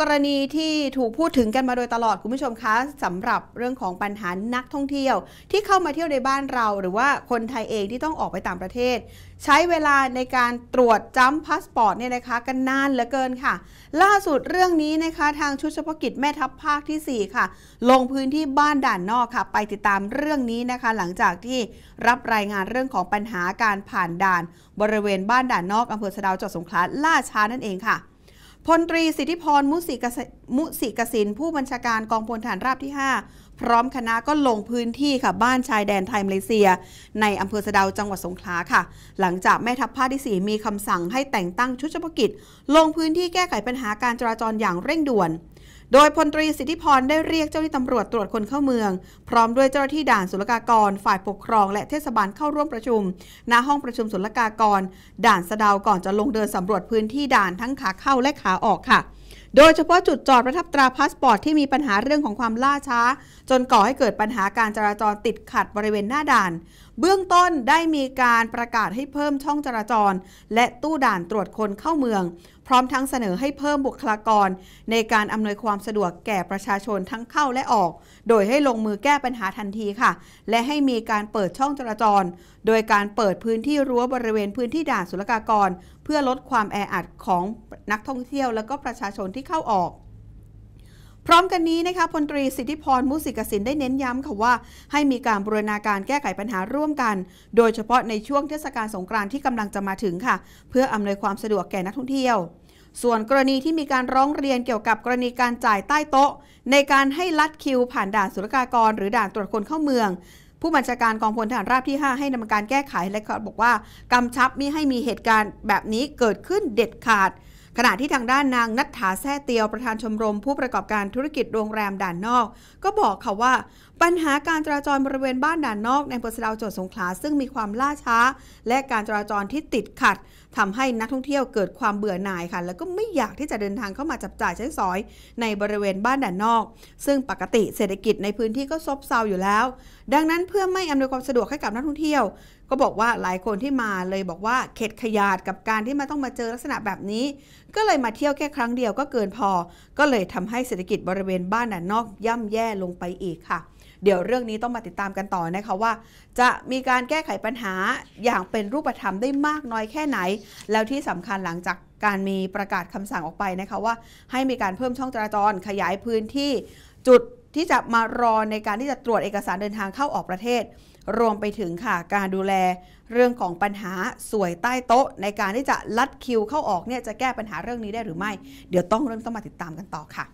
กรณีที่ถูกพูดถึงกันมาโดยตลอดคุณผู้ชมคะสำหรับเรื่องของปัญหานักท่องเที่ยว ที่เข้ามาเที่ยวในบ้านเรา หรือว่าคนไทยเองที่ต้องออกไปต่างประเทศ ใช้เวลาในการตรวจจัมพาสปอร์ตเนี่ยนะคะ กันนานเหลือเกินค่ะ ล่าสุดเรื่องนี้นะคะ ทางชุดเฉพาะกิจแม่ทัพภาคที่ 4 ค่ะ ลงพื้นที่บ้านด่านนอกค่ะ ไปติดตามเรื่องนี้นะคะ หลังจากที่รับรายงานเรื่องของปัญหาการผ่านด่าน บริเวณบ้านด่านนอกอำเภอสะดาวจังหวัดสงขลาล่าช้านั่นเองค่ะ พลตรีสิทธิพรมุสิกสมุสิกสินผู้บัญชาการกองพลฐานราบที่ 5 พร้อมคณะก็ลงพื้นที่ค่ะ บ้านชายแดนไทยมาเลเซีย ในอำเภอสะดาวจังหวัดสงขลาค่ะ หลังจากแม่ทัพภาคที่ 4 มีคำสั่งให้แต่งตั้งชุดเฉพาะกิจ ลงพื้นที่แก้ไขปัญหาการจราจรอย่างเร่งด่วน โดยพลตรีสิทธิพรได้เรียกเจ้าหน้าที่ตำรวจตรวจคนเข้าเมือง พร้อมด้วยเจ้าหน้าที่ด่านศุลกากร ฝ่ายปกครอง และเทศบาลเข้าร่วมประชุม ณห้องประชุมศุลกากร ด่านสะดาวก่อนจะลงเดินสำรวจพื้นที่ด่านทั้งขาเข้าและขาออกค่ะ โดยเฉพาะจุดจอดประทับตราพาสปอร์ตที่มีปัญหาเรื่องของความล่าช้า จนก่อให้เกิดปัญหาการจราจรติดขัดบริเวณหน้าด่าน เบื้องต้นได้มีการประกาศให้เพิ่มช่องจราจร และตู้ด่านตรวจคนเข้าเมือง พร้อมทั้งเสนอให้เพิ่มบุคลากร ในการอำนวยความสะดวกแก่ประชาชนทั้งเข้าและออก โดยให้ลงมือแก้ปัญหาทันทีค่ะ และให้มีการเปิดช่องจราจร โดยการเปิดพื้นที่รั้วบริเวณพื้นที่ด่านศุลกากร เพื่อลดความแออัดของนักท่องเที่ยวและก็ประชาชนที่เข้าออกพร้อมกันนี้นะคะพลตรีสิทธิพรมุสิกสินได้เน้นย้ำค่ะว่า ให้มีการบูรณาการแก้ไขปัญหาร่วมกัน โดยเฉพาะในช่วงเทศกาลสงกรานต์ที่กำลังจะมาถึงค่ะ เพื่ออำนวยความสะดวกแก่นักท่องเที่ยว ส่วนกรณีที่มีการร้องเรียนเกี่ยวกับกรณีการจ่ายใต้โต๊ะ ในการให้ลัดคิว ผ่านด่านศุลกากร หรือด่านตรวจคนเข้าเมือง ผู้บัญชาการกองพลทหารราบที่ 5 ให้ดำเนินการแก้ไขและบอกว่ากำชับมิให้มีเหตุการณ์แบบนี้เกิดขึ้นเด็ดขาด ขณะที่ทางด้านนางนัทธาแซ่เตียวประธานชมรม ผู้ประกอบการธุรกิจโรงแรมด่านนอก ก็บอกค่ะว่า ปัญหาการจราจรบริเวณบ้านด่านนอก ในอำเภอสะดาวจังหวัดสงขลาซึ่งมีความล่าช้า และการจราจรที่ติดขัดทำให้นักท่องเที่ยวเกิดความเบื่อหน่ายค่ะ แล้วก็ไม่อยากที่จะเดินทางเข้ามาจับจ่ายใช้สอย ในบริเวณบ้านด่านนอก ซึ่งปกติเศรษฐกิจในพื้นที่ก็ซบเซาอยู่แล้ว ดังนั้นเพื่อไม่อำนวยความสะดวกให้กับนักท่องเที่ยวก็บอกว่าหลายคนที่มาเลยบอกว่าเข็ดขยาดกับการที่มาต้องมาเจอลักษณะแบบนี้ก็เลยมาเที่ยวแค่ครั้งเดียวก็เกินพอ ก็เลยทำให้เศรษฐกิจบริเวณบ้านด่านนอกย่ำแย่ลงไปอีกค่ะ เดี๋ยวเรื่องนี้ต้องมาติดตามกันต่อนะคะว่า จะมีการแก้ไขปัญหาอย่างเป็นรูปธรรมได้มากน้อยแค่ไหน แล้วที่สำคัญหลังจากการมีประกาศคำสั่งออกไปนะคะว่า ให้มีการเพิ่มช่องจราจรขยายพื้นที่จุดที่จะมารอในการที่จะตรวจเอกสารเดินทางเข้าออกประเทศ รวมไปถึงค่ะการดูแลเรื่องของปัญหาสวยใต้โต๊ะ ในการที่จะลัดคิวเข้าออกเนี่ยจะแก้ปัญหาเรื่องนี้ได้หรือไม่ เดี๋ยวต้องเริ่มต้องมาติดตามกันต่อค่ะ